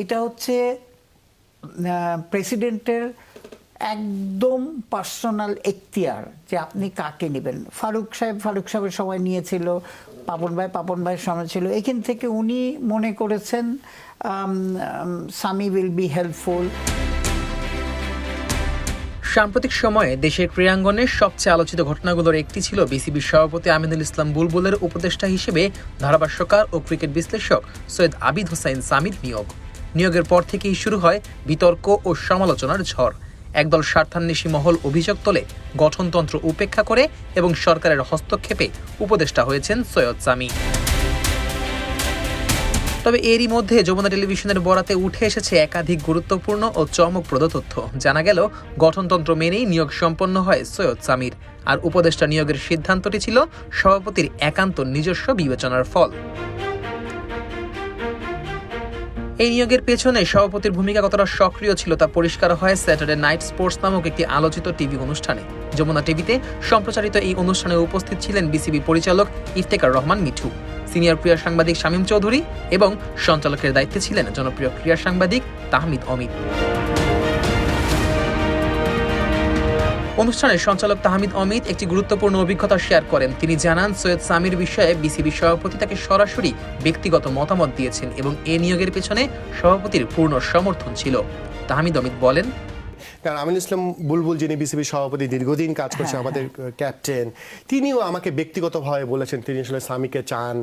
এটা হচ্ছে প্রেসিডেন্টের একদম পার্সোনাল এখতিয়ার যে আপনি কাকে নেবেন। ফারুক সাহেব, ফারুক সাহেবের সময় নিয়েছিল, পাপন ভাই, পাপন ভাইয়ের সময় ছিল। এখান থেকে উনি মনে করেছেন সামি উইল বি হেল্পফুল সাম্প্রতিক সময়ে দেশের ক্রীড়াঙ্গনে সবচেয়ে আলোচিত ঘটনাগুলোর একটি ছিল বিসিবির সভাপতি আমিনুল ইসলাম বুলবুলের উপদেষ্টা হিসেবে ধারাভাষ্যকার ও ক্রিকেট বিশ্লেষক সৈয়দ আবিদ হোসাইন সামির নিয়োগ। নিয়োগের পর থেকেই শুরু হয় বিতর্ক ও সমালোচনার ঝড়। একদল স্বার্থান্বেষী মহল অভিযোগ তোলে, গঠনতন্ত্র উপেক্ষা করে এবং সরকারের হস্তক্ষেপে উপদেষ্টা হয়েছেন সৈয়দ সামি। তবে এরই মধ্যে যমুনা টেলিভিশনের বরাতে উঠে এসেছে একাধিক গুরুত্বপূর্ণ ও চমকপ্রদ তথ্য। জানা গেল, গঠনতন্ত্র মেনেই নিয়োগ সম্পন্ন হয় সৈয়দ সামির। আর উপদেষ্টা নিয়োগের সিদ্ধান্তটি ছিল সভাপতির একান্ত নিজস্ব বিবেচনার ফল। এই নিয়োগের পেছনে সভাপতির ভূমিকা কতটা সক্রিয় ছিল তা পরিষ্কার হয় স্যাটারডে নাইট স্পোর্টস নামক একটি আলোচিত টিভি অনুষ্ঠানে। যমুনা টিভিতে সম্প্রচারিত এই অনুষ্ঠানে উপস্থিত ছিলেন বিসিবি পরিচালক ইফতেকার রহমান মিঠু, সিনিয়র ক্রীড়া সাংবাদিক শামীম চৌধুরী এবং সঞ্চালকের দায়িত্বে ছিলেন জনপ্রিয় ক্রীড়া সাংবাদিক তাহমিদ অমিত। অনুষ্ঠানে সঞ্চালক তাহমিদ অমিত একটি গুরুত্বপূর্ণ অভিজ্ঞতা শেয়ার করেন। তিনি জানান, সৈয়দ সামির বিষয়ে বিসিবি সভাপতি তাকে সরাসরি ব্যক্তিগত মতামত দিয়েছেন এবং এ নিয়োগের পেছনে সভাপতির পূর্ণ সমর্থন ছিল। তাহমিদ অমিত বলেন কারণ আমিনুল ইসলাম বুলবুল যিনি বিসিবি সভাপতি দীর্ঘদিন কাজ করছে আমাদের ক্যাপ্টেন তিনিও আমাকে ব্যক্তিগতভাবে বলেছেন তিনি আসলে স্বামীকে চান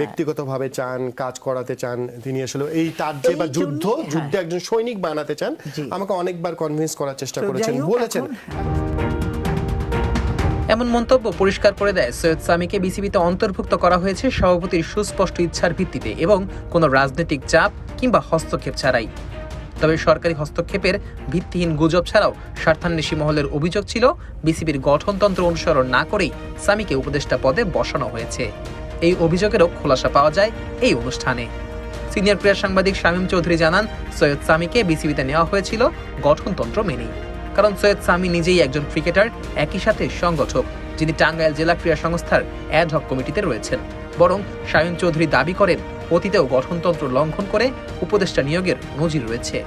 ব্যক্তিগতভাবে চান কাজ করাতে চান তিনি আসলে এই তার যে বা যুদ্ধ যুদ্ধে একজন সৈনিক বানাতে চান আমাকে অনেকবার কনভিন্স করার চেষ্টা করেছেন বলেছেন। এমন মন্তব্য পরিষ্কার করে দেয় সৈয়দ সামিকে বিসিবিতে অন্তর্ভুক্ত করা হয়েছে সভাপতির সুস্পষ্ট ইচ্ছার ভিত্তিতে এবং কোনো রাজনৈতিক চাপ কিংবা হস্তক্ষেপ ছাড়াই। তবে সরকারি হস্তক্ষেপের ভিত্তিহীন গুজব ছাড়াও স্বার্থান্বেষী মহলের অভিযোগ ছিল, বিসিবির গঠনতন্ত্র অনুসরণ না করেই সামিকে উপদেষ্টা পদে বসানো হয়েছে। এই অভিযোগেরও খোলাসা পাওয়া যায় এই অনুষ্ঠানে। সিনিয়র ক্রীড়া সাংবাদিক শামীম চৌধুরী জানান, সৈয়দ সামিকে বিসিবিতে নেওয়া হয়েছিল গঠনতন্ত্র মেনেই। কারণ সৈয়দ সামি নিজেই একজন ক্রিকেটার, একই সাথে সংগঠক, যিনি টাঙ্গাইল জেলা ক্রীড়া সংস্থার অ্যাড হক কমিটিতে রয়েছেন। বরং শামীম চৌধুরী দাবি করেন অতীতেও গঠনতন্ত্র লঙ্ঘন করে উপদেষ্টা নিয়োগের নজির রয়েছে।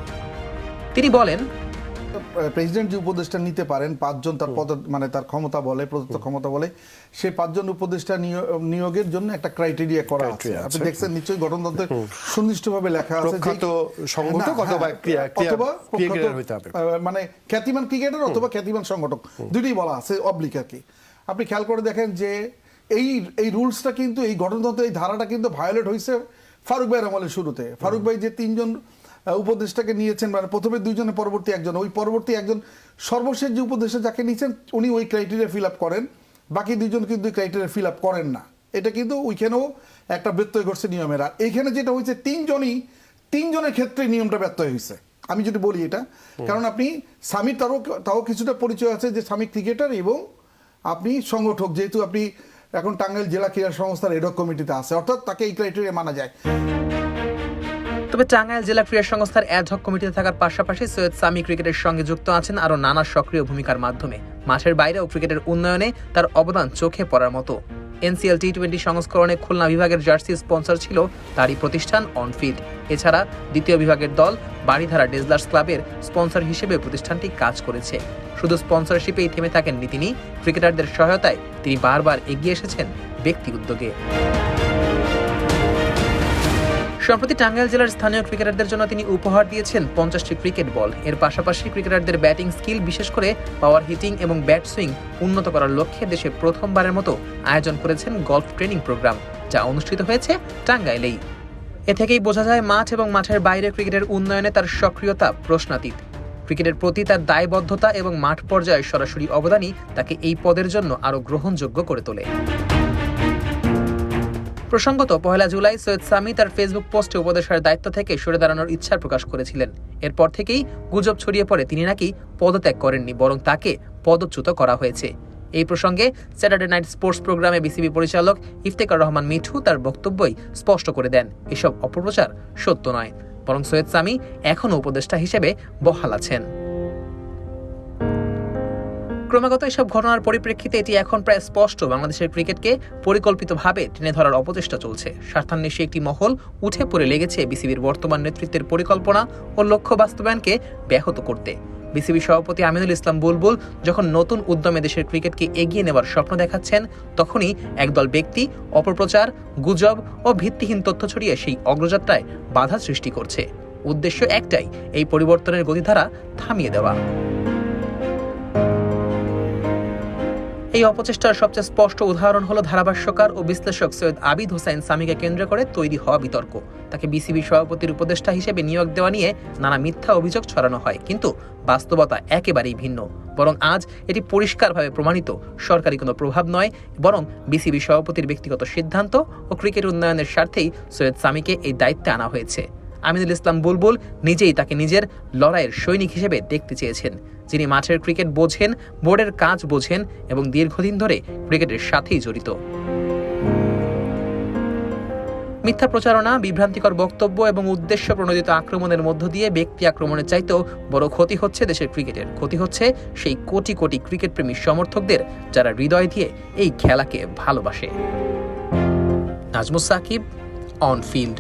তিনি বলেন প্রেসিডেন্ট যে উপদেষ্টা নিতে পারেন পাঁচজন তার পদ মানে তার ক্ষমতা বলে প্রদত্ত ক্ষমতা বলে সেই পাঁচজন উপদেষ্টা নিয়োগের জন্য একটা ক্রাইটেরিয়া করা আছে। আপনি দেখছেন নিশ্চয়ই গঠনতন্ত্রে সুনির্দিষ্টভাবে লেখা আছে যে- প্রখ্যাত সংগঠক না, অথবা হ্যাঁ, অথবা মানে খ্যাতিমান ক্রিকেটার অথবা খ্যাতিমান সংগঠক। দুটোই বলা আছে অবলিক আর কি। আপনি খেয়াল করে দেখেন যে এই এই রুলসটা কিন্তু এই গঠনতন্ত্রের এই ধারাটা কিন্তু ভায়োলেট হয়েছে ফারুক ভাইয়ের আমলের শুরুতে। ফারুক ভাই যে তিনজন আহ, উপদেষ্টাকে নিয়েছেন মানে প্রথমে দুইজনের পরবর্তী একজন ওই পরবর্তী একজন সর্বশেষ যে উপদেষ্টা যাকে নিয়েছেন উনি ওই ক্রাইটেরিয়া ফিল আপ করেন বাকি দুইজন কিন্তু ক্রাইটেরিয়া ফিল আপ করেন না। এটা কিন্তু ওইখানেও একটা ব্যত্যয় ঘটছে নিয়মের। আর এইখানে যেটা হয়েছে তিনজনই তিনজনের ক্ষেত্রে নিয়মটা ব্যত্যয় হয়েছে। আমি যদি বলি এটা কারণ আপনি স্বামীর তারও তাও কিছুটা পরিচয় আছে যে স্বামী ক্রিকেটার এবং আপনি সংগঠক যেহেতু আপনি এখন টাঙ্গাইল জেলা ক্রীড়া সংস্থার এডক কমিটিতে আছে। অর্থাৎ তাকে এই ক্রাইটেরিয়া মানা যায়। তবে টাঙ্গাইল জেলা ক্রীড়া সংস্থার অ্যাডহক কমিটিতে থাকার পাশাপাশি সৈয়দ সামি ক্রিকেটের সঙ্গে যুক্ত আছেন আরও নানা সক্রিয় ভূমিকার মাধ্যমে। মাঠের বাইরেও ক্রিকেটের উন্নয়নে তার অবদান চোখে পড়ার মতো। এনসিএল টি টোয়েন্টি সংস্করণে খুলনা বিভাগের জার্সি স্পন্সর ছিল তারই প্রতিষ্ঠান অনফিট এছাড়া দ্বিতীয় বিভাগের দল বাড়িধারা ডেজলার্স ক্লাবের স্পন্সর হিসেবে প্রতিষ্ঠানটি কাজ করেছে। শুধু স্পন্সরশিপেই থেমে থাকেননি তিনি, ক্রিকেটারদের সহায়তায় তিনি বারবার এগিয়ে এসেছেন ব্যক্তি উদ্যোগে। সম্প্রতি টাঙ্গাইল জেলার স্থানীয় ক্রিকেটারদের জন্য তিনি উপহার দিয়েছেন পঞ্চাশটি ক্রিকেট বল। এর পাশাপাশি ক্রিকেটারদের ব্যাটিং স্কিল বিশেষ করে পাওয়ার হিটিং এবং ব্যাট সুইং উন্নত করার লক্ষ্যে দেশে প্রথমবারের মতো আয়োজন করেছেন গলফ ট্রেনিং প্রোগ্রাম, যা অনুষ্ঠিত হয়েছে টাঙ্গাইলেই। এ থেকেই বোঝা যায় মাঠ এবং মাঠের বাইরে ক্রিকেটের উন্নয়নে তার সক্রিয়তা প্রশ্নাতীত। ক্রিকেটের প্রতি তার দায়বদ্ধতা এবং মাঠ পর্যায়ে সরাসরি অবদানই তাকে এই পদের জন্য আরও গ্রহণযোগ্য করে তোলে। প্রসঙ্গত, পহেলা জুলাই সৈয়দ সামি তার ফেসবুক পোস্টে উপদেশের দায়িত্ব থেকে সরে দাঁড়ানোর ইচ্ছা প্রকাশ করেছিলেন। এরপর থেকেই গুজব ছড়িয়ে পড়ে। তিনি নাকি পদত্যাগ করেননি, বরং তাকে পদচ্যুত করা হয়েছে। এই প্রসঙ্গে স্যাটারডে নাইট স্পোর্টস প্রোগ্রামে বিসিবি পরিচালক ইফতেকার রহমান মিঠু তার বক্তব্যই স্পষ্ট করে দেন। এসব অপপ্রচার সত্য নয়, বরং সৈয়দ সামি এখনও উপদেষ্টা হিসেবে বহাল আছেন। ক্রমাগত এসব ঘটনার পরিপ্রেক্ষিতে এটি এখন প্রায় স্পষ্ট। বাংলাদেশের ক্রিকেটকে পরিকল্পিতভাবে টেনে ধরার অপচেষ্টা চলছে। স্বার্থান্বেষী একটি মহল উঠে পড়ে লেগেছে বিসিবির বর্তমান নেতৃত্বের পরিকল্পনা ও লক্ষ্য বাস্তবায়নকে ব্যাহত করতে। বিসিবি সভাপতি আমিনুল ইসলাম বুলবুল যখন নতুন উদ্যমে দেশের ক্রিকেটকে এগিয়ে নেবার স্বপ্ন দেখাচ্ছেন, তখনই একদল ব্যক্তি অপপ্রচার, গুজব ও ভিত্তিহীন তথ্য ছড়িয়ে সেই অগ্রযাত্রায় বাধা সৃষ্টি করছে। উদ্দেশ্য একটাই, এই পরিবর্তনের গতিধারা থামিয়ে দেওয়া। এই অপচেষ্টার সবচেয়ে স্পষ্ট উদাহরণ হলো ধারাভাষ্যকার ও বিশ্লেষক সৈয়দ আবিদ হোসেন সামিকে কেন্দ্র করে তৈরি হওয়া বিতর্ক। তাকে বিসিবি সভাপতির উপদেষ্টা হিসেবে নিয়োগ দেওয়া নিয়ে নানা মিথ্যা অভিযোগ ছড়ানো হয়, কিন্তু বাস্তবতা একেবারেই ভিন্ন। বরং আজ এটি পরিষ্কারভাবে প্রমাণিত, সরকারি কোনো প্রভাব নয়, বরং বিসিবি সভাপতির ব্যক্তিগত সিদ্ধান্ত ও ক্রিকেট উন্নয়নের স্বার্থেই সৈয়দ সামিকে এই দায়িত্বে আনা হয়েছে। আমিনুল ইসলাম বুলবুল নিজেই তাকে নিজের লড়াইয়ের সৈনিক হিসেবে দেখতে চেয়েছেন। যিনি মাঠের ক্রিকেট বোঝেন, বোর্ডের কাজ বোঝেন এবং দীর্ঘদিন ধরে ক্রিকেটের সাথেই জড়িত। মিথ্যা প্রচারণা, বিভ্রান্তিকর বক্তব্য এবং উদ্দেশ্য প্রণোদিত আক্রমণের মধ্য দিয়ে ব্যক্তি আক্রমণের চাইতেও বড় ক্ষতি হচ্ছে দেশের ক্রিকেটের। ক্ষতি হচ্ছে সেই কোটি কোটি ক্রিকেট প্রেমী সমর্থকদের যারা হৃদয় দিয়ে এই খেলাকে ভালোবাসে। Najmus Shakib on field